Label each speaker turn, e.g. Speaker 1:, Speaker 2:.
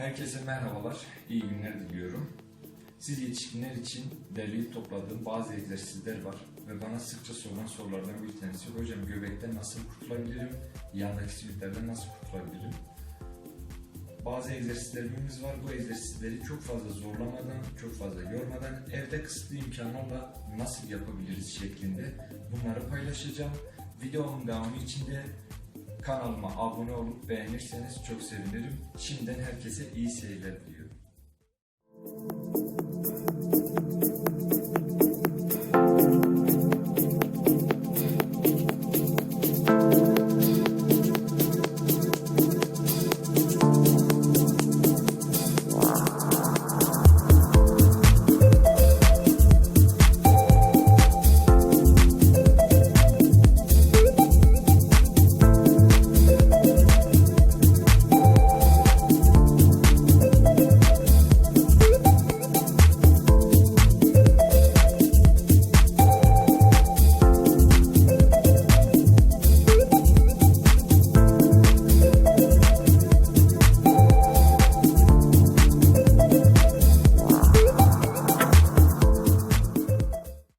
Speaker 1: Herkese merhabalar, iyi günler diliyorum. Siz yetişkinler için derleyip topladığım bazı egzersizler var ve bana sıkça sorulan sorulardan bir tanesi hocam göbekten nasıl kurtulabilirim, yandaki sivillerden nasıl kurtulabilirim? Bazı egzersizlerimiz var. Bu egzersizleri çok fazla zorlamadan, çok fazla yormadan evde kısıtlı imkanlarla nasıl yapabiliriz şeklinde bunları paylaşacağım. Videomun devamı için de kanalıma abone olup beğenirseniz çok sevinirim. Şimdiden herkese iyi seyirler diliyorum.